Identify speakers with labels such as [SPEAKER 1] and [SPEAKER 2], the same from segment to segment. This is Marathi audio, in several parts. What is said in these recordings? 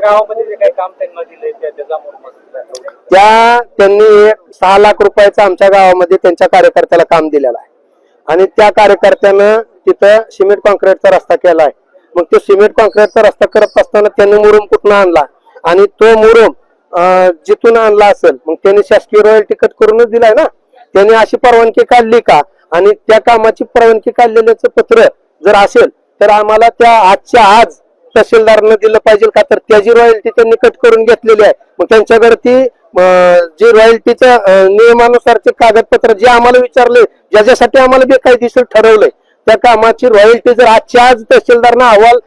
[SPEAKER 1] गावामध्ये जे काही काम त्यांना दिले
[SPEAKER 2] त्या त्यांनी एक सहा लाख रुपयाचं आमच्या गावामध्ये त्यांच्या कार्यकर्त्याला काम दिलेलं आहे. आणि त्या कार्यकर्त्यानं तिथं सिमेंट कॉन्क्रीटचा रस्ता केला आहे. मग तो सिमेंट कॉन्क्रीटचा रस्ता करत असताना त्यांनी मुरुम कुठून आणला? आणि तो मुरुम जिथून आणला असेल मग त्यांनी शासकीय रॉयल्टी कट करूनच दिलाय ना? त्यांनी अशी परवानगी काढली का? आणि त्या कामाची परवानगी काढलेल्याचं पत्र जर असेल तर आम्हाला त्या आजच्या आज तहसीलदारांना दिलं पाहिजे का? तर त्याची रॉयल्टी त्यांनी कट करून घेतलेली आहे. मग त्यांच्याकडे ती अं, जे रॉयल्टीच्या नियमानुसारचे कागदपत्र जे आम्हाला विचारले ज्याच्यासाठी आम्हाला बेकायदेशीर ठरवलंय त्या कामाची रॉयल्टी जर आजच्या आज तहसीलदारना अहवाल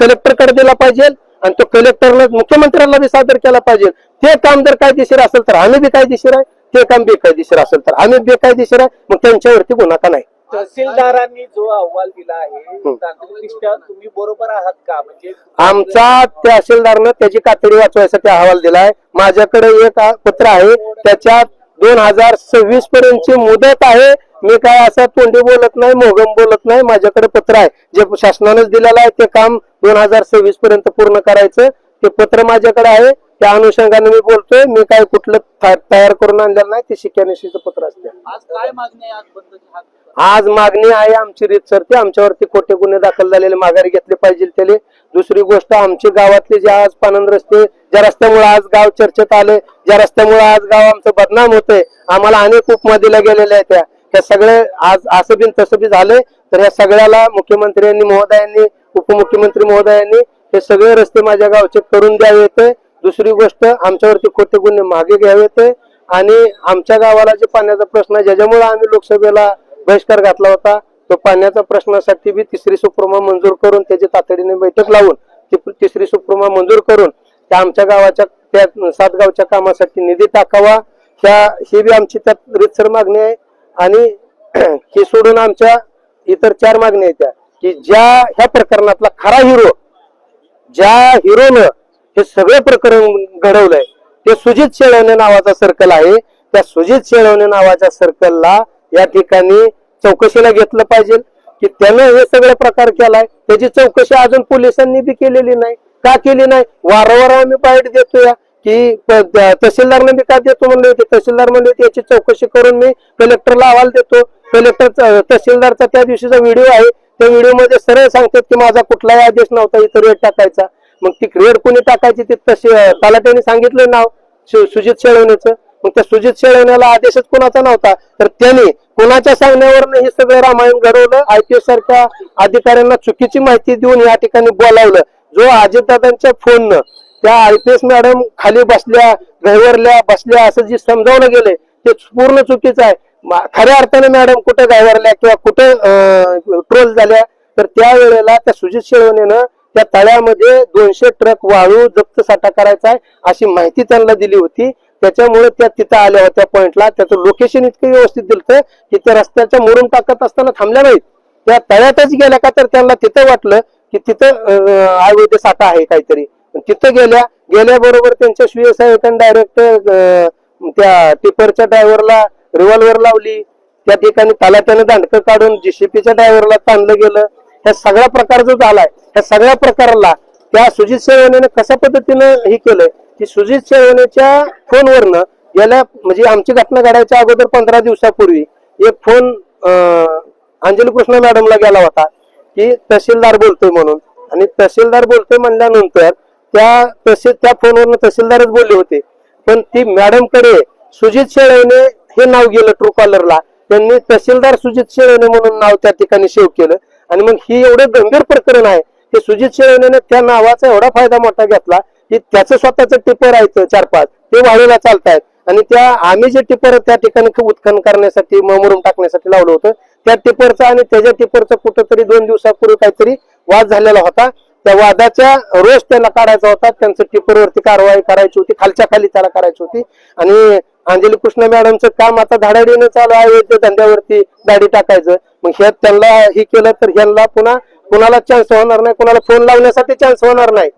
[SPEAKER 2] कलेक्टरकडे दिला पाहिजे आणि तो कलेक्टरनं मुख्यमंत्र्यांना बी सादर केला पाहिजे ते काम जर कायदेशीर असेल तर आम्ही बी कायदेशीर आहे ते काम बेकायदेशीर असेल तर आम्ही बेकायदेशीर आहे मग त्यांच्यावरती गुन्हा का नाही?
[SPEAKER 1] तहसीलदारांनी जो अहवाल दिला आहे तांत्रिकदृष्ट्या तुम्ही बरोबर आहात का? म्हणजे
[SPEAKER 2] आमचा तहसीलदारनं त्याची कातडी वाचवायसाठी अहवाल दिलाय. माझ्याकडे एक पत्र आहे त्याच्यात दोन हजार सव्वीस पर्यंतची मुदत आहे. मी काय असं तोंडी बोलत नाही मोगम बोलत नाही माझ्याकडे पत्र आहे. जे शासनानंच दिलेलं आहे ते काम दोन हजार सव्वीस पर्यंत पूर्ण करायचं. ते पत्र माझ्याकडे आहे त्या अनुषंगाने मी बोलतोय. मी काय कुठलं तयार करून आणलेलं नाही ते शिक्यानिशीचं पत्र असते.
[SPEAKER 1] आज काय मागणी आज हाक
[SPEAKER 2] आज मागणी आहे आमची रीत सर ते. आमच्यावरती खोटे गुन्हे दाखल झालेले माघारी घेतले पाहिजे त्याने दुसरी गोष्ट आमची गावातले जे आज पानंद रस्ते ज्या रस्त्यामुळे आज गाव चर्चेत आले ज्या रस्त्यामुळे आज गाव आमचं बदनाम होतंय आम्हाला अनेक उपमा दिल्या गेलेल्या आहेत त्या. त्या सगळे आज असं बिन तसं बी झाले तर या सगळ्याला मुख्यमंत्र्यांनी महोदयांनी उपमुख्यमंत्री महोदयांनी हे सगळे रस्ते माझ्या गावचे करून द्यावे होते दुसरी गोष्ट आमच्यावरती खोटे गुन्हे मागे घ्यावे होते आणि आमच्या गावाला जे पाण्याचा प्रश्न आहे ज्याच्यामुळे आम्ही लोकसभेला बहिष्कार घातला होता. तो पाण्याचा प्रश्नासाठी बी तिसरी सुप्रमा मंजूर करून त्याची तातडीने बैठक लावून ती तिसरी सुप्रमा मंजूर करून त्या आमच्या गावाच्या त्या सात गावच्या कामासाठी निधी टाकावा. त्या ही बी आमची त्यात रितसर मागणी आहे. आणि हे सोडून आमच्या इतर चार मागण्या आहेत त्या. की ज्या ह्या प्रकरणातला खरा हिरो ज्या हिरोनं हे सगळे प्रकरण घडवलंय ते सुजित शेळवणे नावाचा सर्कल आहे. त्या सुजित शेळवणे नावाच्या सर्कलला या ठिकाणी चौकशीला घेतलं पाहिजे की त्यानं हे सगळे प्रकार केलाय. त्याची चौकशी अजून पोलिसांनी बी केलेली नाही. का केली नाही? वारंवार आम्ही बाईट देतोय की तहसीलदारने बी का देतो म्हणले होते? तहसीलदार म्हणले होते याची चौकशी करून मी कलेक्टरला अहवाल देतो. कलेक्टर तहसीलदारचा त्या दिवशीचा व्हिडिओ आहे. त्या व्हिडिओमध्ये सरळ सांगतात की माझा कुठलाही आदेश नव्हता इथं रेड टाकायचा. मग ती रेड कोणी टाकायची ते तसे तलाट्याने सांगितलं नाव सु- सुजित शेळवण्याचं मग त्या सुजित शेळवण्याला आदेशच कोणाचा नव्हता. तर त्याने कोणाच्या सांगण्यावरनं हे सगळं रामायण घडवलं? आयपीएस सारख्या अधिकाऱ्यांना चुकीची माहिती देऊन या ठिकाणी बोलावलं. जो अजितदादांच्या फोननं त्या आयपीएस मॅडम खाली बसल्या गैवरल्या बसल्या असं जे समजावलं गेले ते पूर्ण चुकीचं आहे. खऱ्या अर्थाने मॅडम कुठे गायवरल्या किंवा कुठे ट्रोल झाल्या? तर त्यावेळेला त्या सुजित शेळवणेनं त्या तळ्यामध्ये दोनशे ट्रक वाळू जप्त साठा करायचा आहे अशी माहिती त्यांना दिली होती. त्याच्यामुळे त्या तिथं आल्या होत्या पॉइंटला त्याचं लोकेशन इतकं व्यवस्थित दिलं की त्या रस्त्याच्या मोडून टाकत असताना थांबल्या नाहीत. त्या तळ्यातच गेल्या का तर त्यांना तिथं वाटलं की तिथं अं, अवैध साठा आहे काहीतरी. तिथं गेल्या गेल्याबरोबर त्यांच्या शिव डायरेक्ट त्या टिपरच्या ड्रायव्हरला रिव्हॉल्वर लावली. त्या ठिकाणी तलाट्यानं दांडकं काढून जीसीपीच्या ड्रायव्हरला ताणलं गेलं. ह्या सगळा प्रकार जो झालाय. ह्या सगळ्या प्रकाराला त्या सुजित शेळवणेनं कशा पद्धतीनं हे केलंय की सुजित शेळवणेच्या फोनवरनं याला म्हणजे आमची घटना घडायच्या अगोदर पंधरा दिवसापूर्वी एक फोन अंजली कृष्ण मॅडमला गेला होता की तहसीलदार बोलतोय म्हणून. आणि तहसीलदार बोलतोय म्हणल्यानंतर त्या तसे त्या फोनवरनं तहसीलदारच बोलले होते. पण ती मॅडमकडे सुजित शेळेने हे नाव गेलं ट्रूकॉलरला त्यांनी तहसीलदार सुजित शेळेने म्हणून नाव त्या ठिकाणी सेव्ह केलं. आणि मग ही एवढं गंभीर प्रकरण आहे की सुजित शेळवणेने त्या नावाचा एवढा फायदा मोठा घेतला की त्याचं स्वतःचं टिपर आहे चार पाच. ते वाळूला चालतायत. आणि त्या आम्ही जे टिपर त्या ठिकाणी उत्खनन करण्यासाठी मुरुम टाकण्यासाठी लावलं होतं. त्या टिपरचा आणि त्याच्या टिपरचा कुठंतरी दोन दिवसापूर्वी काहीतरी वाद झालेला होता. त्या वादाच्या रोज त्याला काढायचा होता. त्यांचं टिपरवरती कारवाई करायची होती. खालच्या खाली त्याला करायची होती. आणि अंजली कृष्ण मॅडमचं काम आता धाडाडीनं चालू आहे. वैद्य धंद्यावरती दाढी टाकायचं. मग ह्यात त्यांना हे केलं तर ह्यांना पुन्हा कुणाला चान्स होणार नाही. कुणाला फोन लावण्यासाठी चान्स होणार नाही.